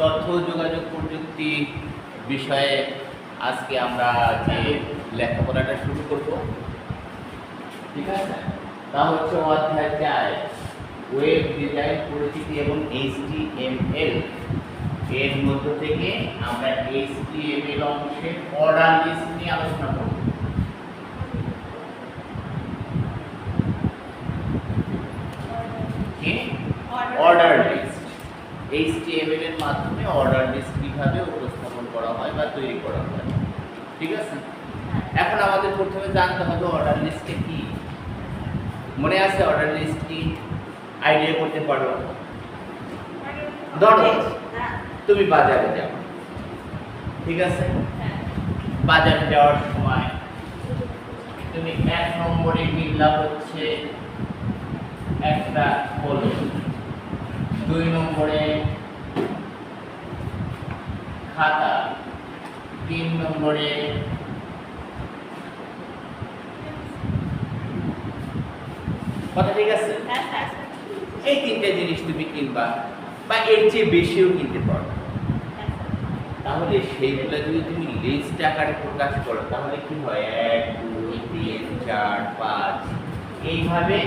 তথ্য, যোগাযোগ প্রযুক্তি বিষয়ে আজকে আমরা যে লেখাপড়াটা শুরু করব, ঠিক আছে? তা হচ্ছে অধ্যায় চার ওয়েব ডিজাইন পরিচিতি এবং এইচটিএমএল এর মধ্য থেকে আমরা এইচটিএমএল অংশের অর্ডার লিস্ট নিয়ে আলোচনা করব। কি? এইচটিএমএল এর মাধ্যমে অর্ডার লিস্ট কীভাবে উপস্থাপন করা হয় বা তৈরি করা হয়। ঠিক আছে? এখন আমাদের প্রথমে জানতে হবে অর্ডার লিস্টে কি? মনে আছে অর্ডার লিস্ট কি? আইডিয়া করতে পারো? ধরো তুমি বাজারে যাও। ঠিক আছে? বাজারে যাওয়ার সময় তুমি এক নম্বরে নিলাম হচ্ছে একটা হলুদ দুই নম্বরে খাতা তিন নম্বরে কথা ঠিক আছে? এই তিনটে জিনিস তুমি কিনবা বা এর চেয়ে বেশিও কিনতে পারো। তাহলে সেইগুলো যদি তুমি লিস্ট আকারে প্রকাশ করো তাহলে কি হয়? এক দুই তিন চার পাঁচ এইভাবে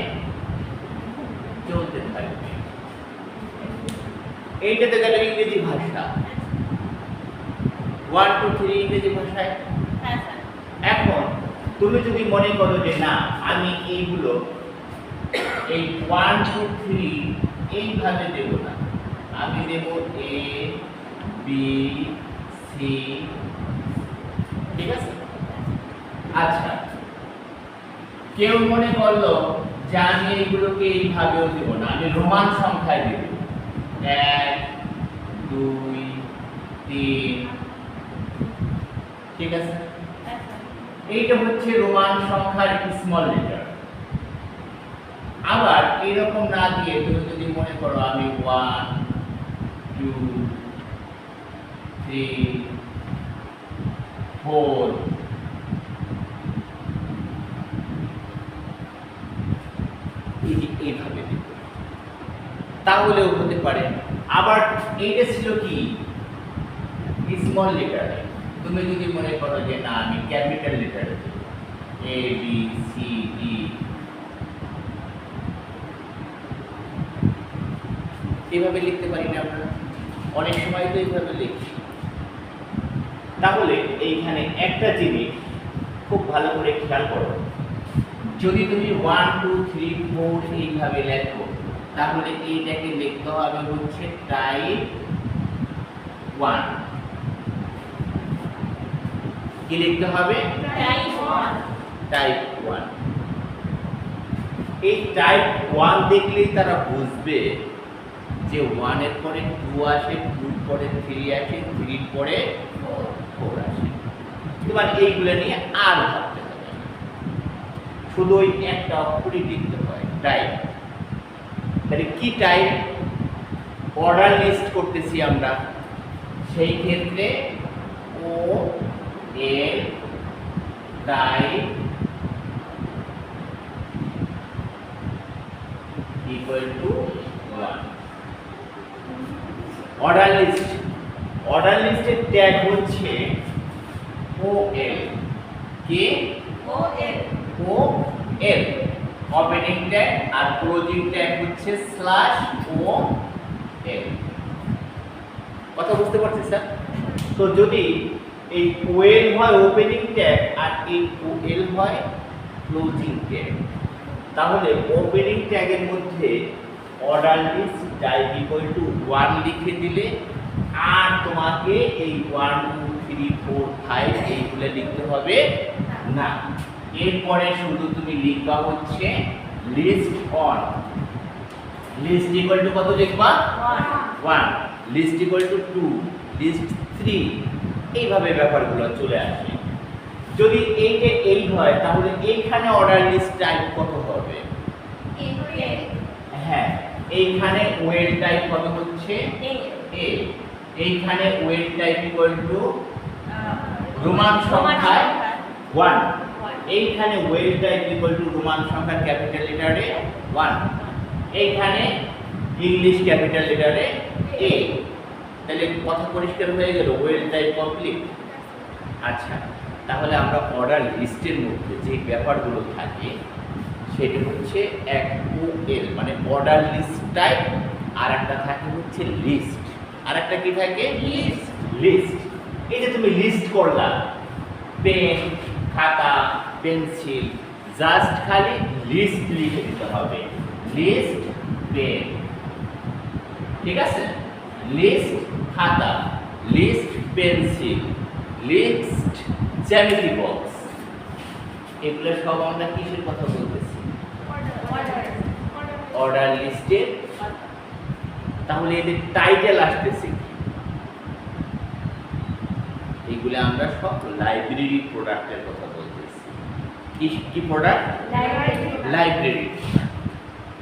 চলতে থাকবে। এইটাতে গেল ইংরেজি ভাষা। ওয়ান টু থ্রি ইংরেজি ভাষায়? এখন তুমি যদি মনে করো যে না আমি এইগুলো এই ওয়ান টু থ্রি এইভাবে দেব না। আমি দেব এ বি সি ঠিক আছে? আচ্ছা কেউ মনে করল যে আমি এইগুলোকে এইভাবেও দেব না আমি রোমান সংখ্যায় দেব। এক, দুই, তিন। ঠিক আছে? এইটা হচ্ছে রোমান সংখ্যার স্মল লেটার আবার এরকম না দিয়ে তুমি যদি মনে করো আমি ওয়ান টু থ্রি ফোর এইভাবে তাহলেও হতে পারে। আবার এইটা ছিল কি? স্মল লেটারে তুমি যদি মনে করো যে, না, আমি ক্যাপিটাল লেটারে এ বি সি ডি এইভাবে লিখতে পারি না আমরা। অনেক সময় তো এইভাবে লিখি। তাহলে এইখানে একটা জিনিস খুব ভালো করে খেয়াল করো। যদি তুমি ওয়ান টু থ্রি ফোর এইভাবে লেখো তাহলে এইটাকে লিখতে হবে হচ্ছে টাইপ ওয়ান। কি লিখতে হবে? Type one. এই টাইপ ওয়ান দেখলেই তারা বুঝবে যে ওয়ানের পরে টু আসে টুর পরে থ্রি আসে থ্রির পরে ফোর আসে। এবার এইগুলো নিয়ে আর ভাবতে হবে। শুধু ওই একটা অক্ষরই লিখতে হয় টাইপ। তাহলে কি টাইপ অর্ডার লিস্ট করতেছি আমরা? সেই ক্ষেত্রে ও এর type to 1 order list order লিস্টের ট্যাগ হচ্ছে ও এল কি ও এল ওপেনিং ট্যাগ আর ক্লোজিং ট্যাগ হচ্ছে স্ল্যাশ ও এল কথা বুঝতে পারছি স্যার? তো যদি এই ওয়েল হয় ওপেনিং ট্যাগ আর এই এল হয় ক্লোজিং ট্যাগ তাহলে ওপেনিং ট্যাগের মধ্যে order list type equal to one লিখে দিলে আর তোমাকে এই one two three four five এইগুলো লিখতে হবে না। এরপরে শুধু তুমি লিখবা হচ্ছে list on list equal to কত লিখবা? One list equal to two list three এইভাবে ব্যাপারগুলো চলে আসে। যদি এইটা এই হয় তাহলে এইখানে অর্ডার লিস্ট টাইপ কত হবে? হ্যাঁ এইখানে ওয়েট টাইপ কত হচ্ছে? এ এইখানে wait type equal to Roman সংখ্যায় ওয়ান এইখানে wait type equal to Roman সংখ্যার ক্যাপিটাল লেটারে ওয়ান এইখানে ইংলিশ ক্যাপিটাল লেটারে এ তাহলে কথা পরিষ্কার হয়ে গেল ওয়েল টাইপ কমপ্লিট আচ্ছা তাহলে আমরা অর্ডার লিস্টের মধ্যে যে ব্যাপারগুলো থাকে সেটা হচ্ছে এক ও এল মানে অর্ডার লিস্ট টাইপ আর একটা থাকে হচ্ছে লিস্ট আর একটা কি থাকে? লিস্ট লিস্ট এই যে তুমি লিস্ট করলা পেন খাতা পেন্সিল। জাস্ট খালি লিস্ট লিখে দিতে হবে। List pen. ঠিক আছে? লিস্ট খাতা। List pencil. লিস্ট জ্যামিতি বক্স। এগুলো সব আমরা কিসের কথা বলতেছি? অর্ডার লিস্টের। তাহলে এদের টাইটেল আসতেছে কি? এইগুলো আমরা সব লাইব্রেরি প্রোডাক্টের কথা বলতেছি। কি প্রোডাক্ট লাইব্রেরি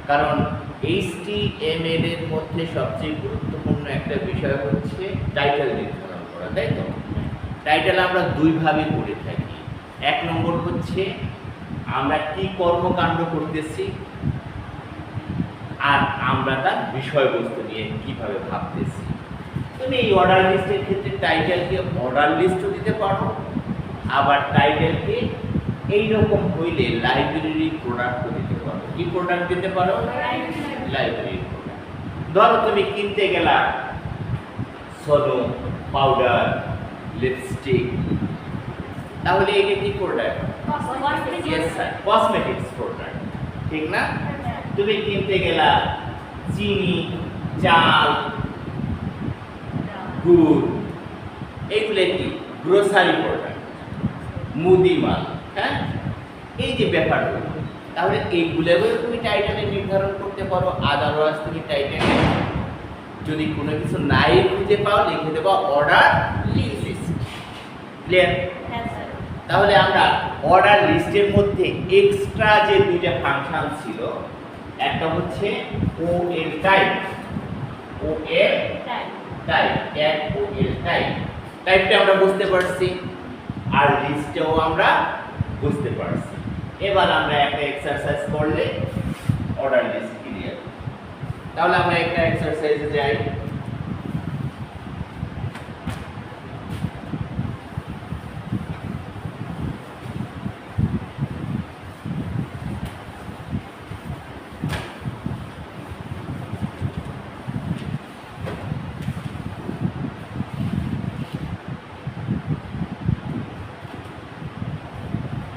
কারণ এইচটিএমএল এর মধ্যে সবচেয়ে গুরুত্বপূর্ণ একটা বিষয় হচ্ছে টাইটেল নির্ধারণ করা তাই তো? টাইটেল আমরা দুইভাবে করে থাকি। এক নম্বর হচ্ছে আমরা কি কর্মকাণ্ড করতেছি আর আমরা তার বিষয়বস্তু নিয়ে কীভাবে ভাবতেছি। তুমি এই অর্ডার লিস্টের ক্ষেত্রে টাইটেলকে অর্ডার লিস্টও দিতে পারো আবার টাইটেলকে এইরকম হইলে লাইব্রেরি প্রোডাক্টও দিতে পারো। কি প্রোডাক্ট দিতে পারো? লাইব্রেরি প্রোডাক্ট ধরো তুমি কিনতে গেলা সলো পাউডার লিপস্টিক তাহলে এটা কি প্রোডাক্ট কসমেটিক্স প্রোডাক্ট ঠিক না? তুমি কিনতে গেলা চিনি চাল গুড়। এইগুলো কি? গ্রোসারি প্রোডাক্ট মুদিমাল। হ্যাঁ? এই যে ব্যাপারগুলো তাহলে এইগুলোও তুমি টাইটেলে নির্ধারণ করতে পারো আদারওয়াইজ তুমি টাইটেলে যদি কোনো কিছু নাই খুঁজে পাও লিখে দেবো অর্ডার লিস্ট ক্লিয়ার তাহলে আমরা অর্ডার লিস্টের মধ্যে এক্সট্রা যে দুইটা ফাংশন ছিল একটা হচ্ছে ও এল টাইপ ও এল টাইপ এক ও এল টাইপ টাইপটা আমরা বুঝতে পারছি। আর লিস্টেও আমরা বুঝতে পারছি। এবার আমরা একটা এক্সারসাইজ করলে অর্ডার লিস্ট ক্লিয়ার তাহলে আমরা একটা এক্সারসাইজে যাই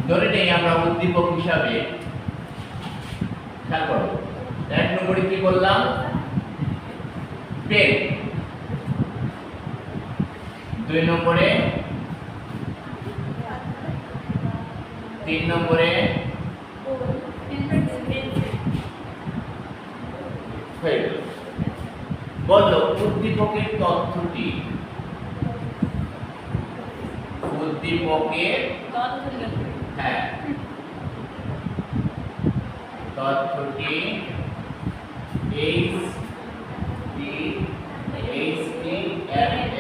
ধরে নেই আমরা উদ্দীপক হিসাবে খেয়াল করো। এক নম্বরে কি করলাম পেন। দুই নম্বরে, তিন নম্বরে বলল উদ্দীপকের তথ্যটি। উদ্দীপকের হ্যাঁ তথ্যটি এম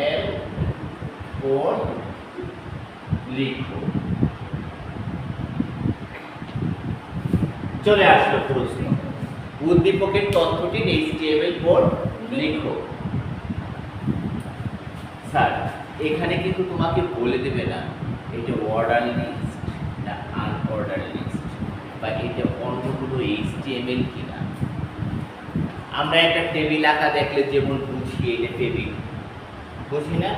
এল কোড লিখো চলে আসলো প্রশ্ন। উদ্দীপকের তথ্যটি এইচটিএমএল কোড লিখো। স্যার, এখানে কিন্তু তোমাকে বলে দেবে না, এটা অর্ডার লিস্ট না আনঅর্ডার লিস্ট বা এটা এইচটিএমএল কিনা? আমরা একটা টেবিল আঁকা দেখলে যেমন বুঝি এটা টেবিল। বুঝি না?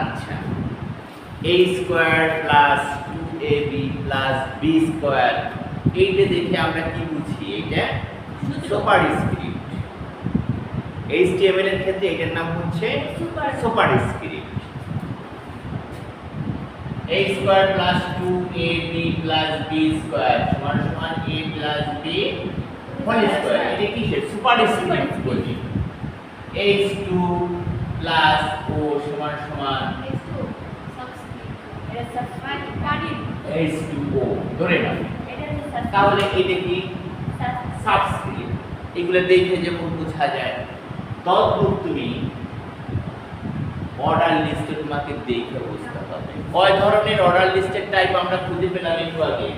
আচ্ছা। A square plus two A B plus B square এইটা দেখে আমরা কি বুঝি এটা? Super script. এইচটিএমএল এর ক্ষেত্রে এটার নাম হচ্ছে superscript. A square plus two A B plus B square সমান সমান A plus B whole square এটা কি সুপার স্ক্রিপ্ট বলি এইচ টু প্লাস ও সমান সমান ধরে নাও। তাহলে এটা কি? সাবস্ক্রিপ্ট এগুলো দেখে যেমন বোঝা যায়। তদ্রূপ তুমি অর্ডার লিস্টে তোমাকে দেখে বুঝতে হবে কয় ধরনের অর্ডার লিস্টের টাইপ আমরা খুঁজে পেলাম একটু আগে?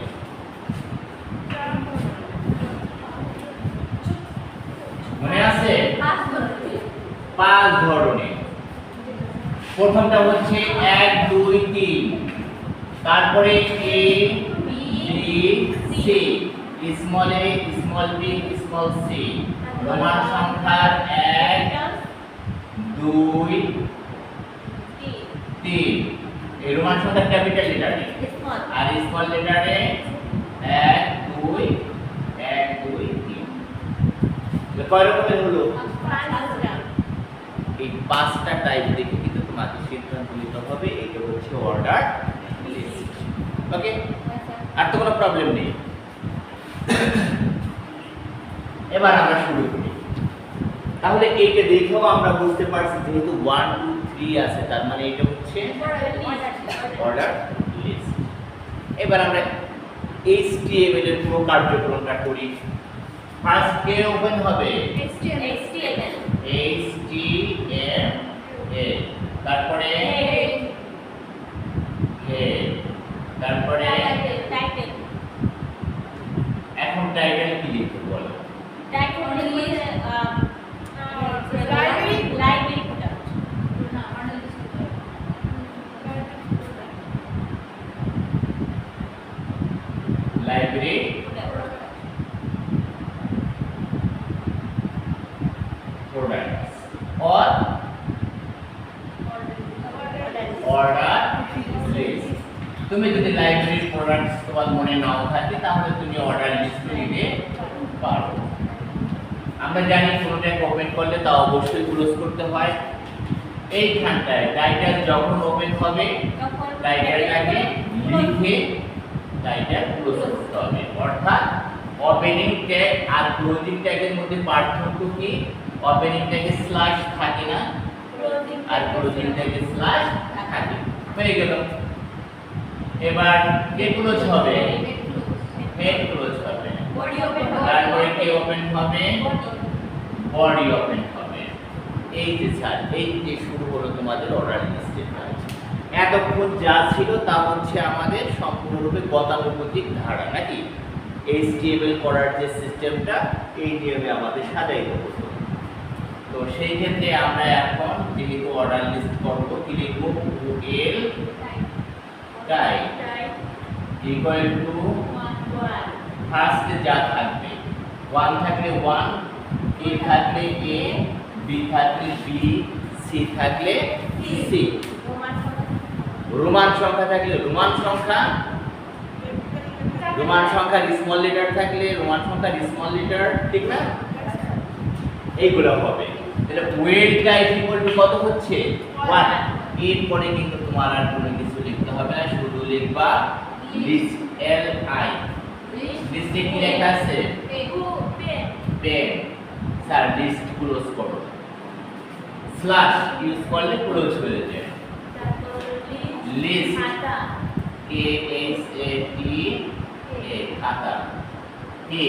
মনে আছে? পাঁচ ধরনের। প্রথমটা হচ্ছে এক, দুই, তিন। তারপরে A C. Small A small B small C এক, দুই, তিন। এই রোমান সংখ্যার ক্যাপিটাল লেটারে আর স্মল লেটারে এক দুই এক দুই তিন। কয় রকমের হলো? এই পাঁচটা টাইপ দেখে কিন্তু তোমাকে সিদ্ধান্ত নিতে হবে। এটা হচ্ছে অর্ডার লিস্ট ওকে আর তো কোনো প্রবলেম নেই। এবার আমরা শুরু করি। তাহলে এইটা দেখেও আমরা বুঝতে পারছি যেহেতু ওয়ান টু থ্রি আছে? তার মানে এটা হচ্ছে অর্ডার লিস্ট এবার আমরা HTML এর পুরো কার্যক্রমটা করি। ফার্স্ট কে ওপেন হবে? তারপরে? তারপরে? এখন টাইটেল কি লিখতে বলো? লাইব্রেরি যদি লাইব্রেরি প্রোডাক্টস তোমার মনে নাও থাকে তাহলে তুমি অর্ডার লিস্ট নিতে পারো। আমরা জানি কোনোটাকে ওপেন করলে তা অবশ্যই ক্লোজ করতে হয়। এইখানটায় টাইটেল যখন ওপেন হবে টাইটেলটাকে লিখে টাইটেল ক্লোজ করতে হবে। অর্থাৎ ওপেনিং ট্যাগ আর ক্লোজিং ট্যাগের মধ্যে পার্থক্য কি? ওপেনিং ট্যাগে স্ল্যাশ থাকে না। আর ক্লোজিং ট্যাগে স্ল্যাশ থাকে। হয়ে গেল। এবার কে ক্লোজ হবে? হেড ক্লোজ হবে। তারপরে কে ওপেন হবে? বডি ওপেন হবে। এই যে স্যার এই যে শুরু হলো তোমাদের অর্ডার লিস্টের কাজ। এতক্ষণ যা ছিল তা হচ্ছে আমাদের সম্পূর্ণরূপে গতানুগতিক ধারা নাকি? এইচটিএমএল করার যে সিস্টেমটা এই নিয়মে আমাদের সাজাইতে হতো তো সেই ক্ষেত্রে আমরা এখন যেহেতু অর্ডার লিস্ট করব কি লিখব? এল টাইপ ইকুয়াল টু ফার্স্টে যা থাকবে ওয়ান থাকলে ওয়ান এ থাকলে এ বি থাকলে বি সি থাকলে সি রোমান সংখ্যা। থাকলে রোমান সংখ্যা। রোমান সংখ্যার স্মল লেটার থাকলে রোমান সংখ্যার স্মল লেটার ঠিক না? এইগুলো হবে। তাহলে ইকুয়াল টু কত হচ্ছে? 1 এরপরে কিন্তু তোমার আর কোনো হবে না শুধু লিখবা লিস্ট এল আই লিস্টে কি লেখা আছে? পেন স্যার, লিস্ট ক্লোজ করো স্ল্যাশ ইউজ করলে ক্লোজ হয়ে যায়। লিস্ট এ এস এ টি এ খাতা। কি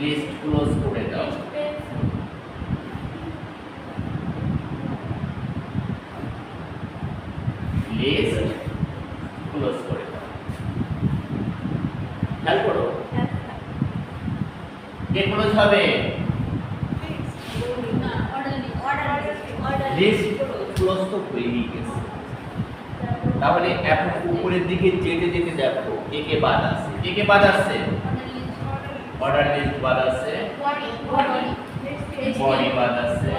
লিস্ট ক্লোজ করে দাও। লিস্ট ক্লোজ করে দাও খেয়াল করো কে ক্লোজ হবে লিস্ট ক্লোজ তো হয়েই গেছে। তাহলে এখন উপরের দিকে যেতে যেতে দেখো, কে কে বাদ আছে? কে কে বাদ আছে? অর্ডার লিস্ট বাদ আছে। বডি বাদ আছে।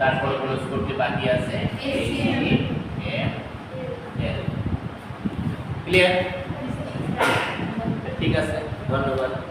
তারপর ক্লোজ করতে বাকি আছে। ক্লিয়ার ঠিক আছে ধন্যবাদ।